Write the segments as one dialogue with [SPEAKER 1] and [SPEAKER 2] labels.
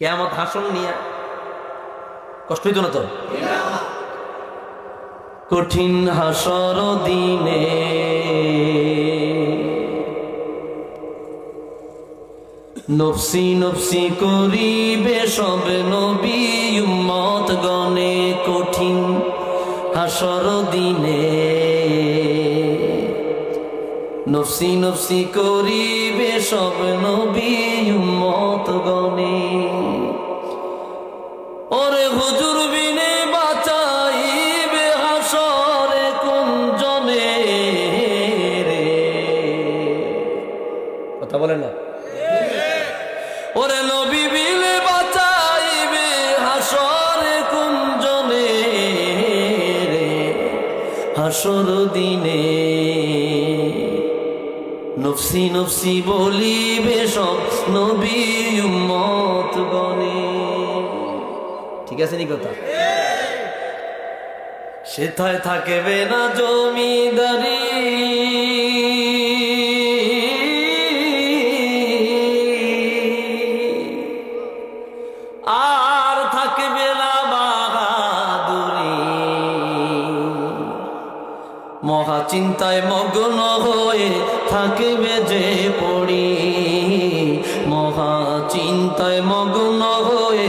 [SPEAKER 1] কেয়ামত হাসন নিয়ে। কষ্ট হইতো না তো? কঠিন হাসর দিনে নফসি নফসি করিবে সব নবী উম্মত গণে কঠিন হাসর দিনে। নফসি নফসি করিবে সব নবী ওরে হুজুর বিনে বাঁচাইবে হাসরে কোন জনে রে? কথা বলে না? ওরে নবী বিলে বাঁচাইবে হাসরে কোন জনে রে? হাসর দিনে নফসি নফসি বলিবে সব নবী উম্মত গণে। ঠিক আছে নি কথা সেথায় থাকবে না জমিদারি। আর থাকবে না বাহাদুরি। মহা চিন্তায় মগ্ন হয়ে থাকবে যে পড়ি। মহা চিন্তায় মগ্ন হয়ে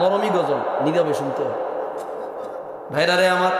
[SPEAKER 1] মরমি গজল নীরবে শুনতে হয়। ভাইরা রে আমার